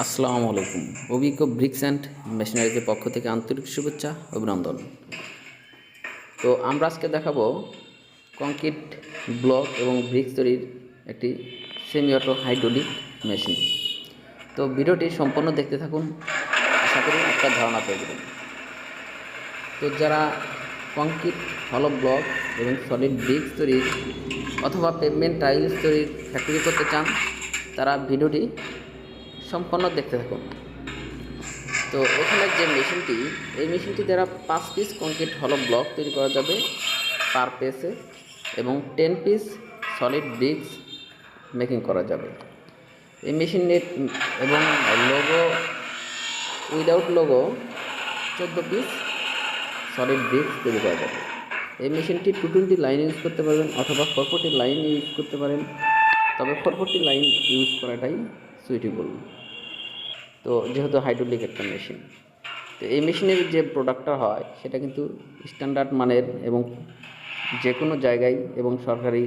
আসসালামু আলাইকুম। অভিজ্ঞ ব্রিক্স অ্যান্ড মেশিনারিজের পক্ষ থেকে আন্তরিক শুভেচ্ছা, অভিনন্দন। তো আমরা আজকে দেখাবো কংক্রিট ব্লক এবং ব্রিক্স তৈরির একটি সেমি অটো হাইড্রোলিক মেশিন তো ভিডিওটি সম্পূর্ণ দেখতে থাকুন। আশা করি একটা ধারণা পেয়ে যাবেন। তো যারা কংক্রিট হলো ব্লক এবং সলিড ব্রিক্স তৈরির অথবা পেভমেন্ট টাইলস তৈরির ফ্যাক্টরি করতে চান, তারা ভিডিওটি সম্পূর্ণ দেখতে থাকুন তো এখানে যে মেশিনটি, এই মেশিনটি দ্বারা পাঁচ পিস কংক্রিট হলো ব্লক তৈরি করা যাবে পার পেসে এবং ten piece solid bricks making করা যাবে। এই মেশিনের এবং লোগো উইদাউট লোগো চোদ্দ পিস সলিড ব্রিক্স তৈরি করা যাবে। এই মেশিনটি টু টোয়েন্টি লাইন ইউজ করতে পারবেন অথবা ফোর ফোর্টি লাইন ইউজ করতে পারেন। তবে ফোর ফোর্টি লাইন ইউজ করাটাই সুইটেবল তো যেহেতু হাইড্রোলিক একটা মেশিন তো এই মেশিনের যে প্রোডাক্টটা হয়, সেটা কিন্তু স্ট্যান্ডার্ড মানের এবং যে কোনো জায়গায় এবং সরকারি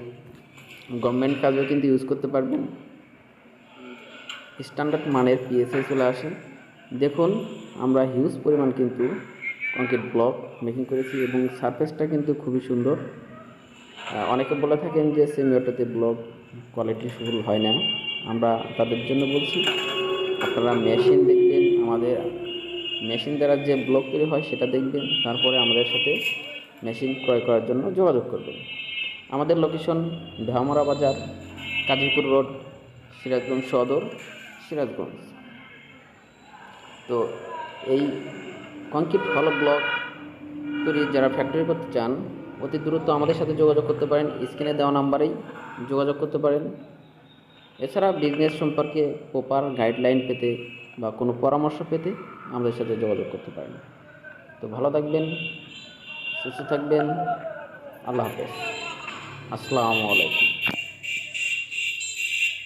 গভর্নমেন্ট কাজেও কিন্তু ইউজ করতে পারবেন। স্ট্যান্ডার্ড মানের পিএসআই চলে আসে। দেখুন, আমরা হিউজ পরিমাণ কিন্তু কংক্রিট ব্লক মেকিং করেছি এবং সারফেসটা কিন্তু খুবই সুন্দর। অনেকে বলে থাকেন যে সেমি অটোতে ব্লক কোয়ালিটি ফুল হয় না। আমরা তাদের জন্য বলছি। আপনারা মেশিন দেখবেন, আমাদের মেশিন দ্বারা যে ব্লক তৈরি হয় সেটা দেখবেন, তারপরে আমাদের সাথে মেশিন ক্রয় করার জন্য যোগাযোগ করবেন। আমাদের লোকেশন ভেমরা বাজার, কাজীপুর রোড, সিরাজগঞ্জ সদর, সিরাজগঞ্জ। তো এই কংক্রিট হল ব্লক তৈরি যারা ফ্যাক্টরি করতে চান, অতি দ্রুত আমাদের সাথে যোগাযোগ করতে পারেন। স্ক্রিনে দেওয়া নাম্বারেই যোগাযোগ করতে পারেন। এছাড়া বিজনেস সম্পর্কে প্রপার গাইডলাইন পেতে বা কোনো পরামর্শ পেতে আমাদের সাথে যোগাযোগ করতে পারেন। তো ভালো থাকবেন, সুস্থ থাকবেন, আল্লাহ হাফেজ। আসসালামু আলাইকুম।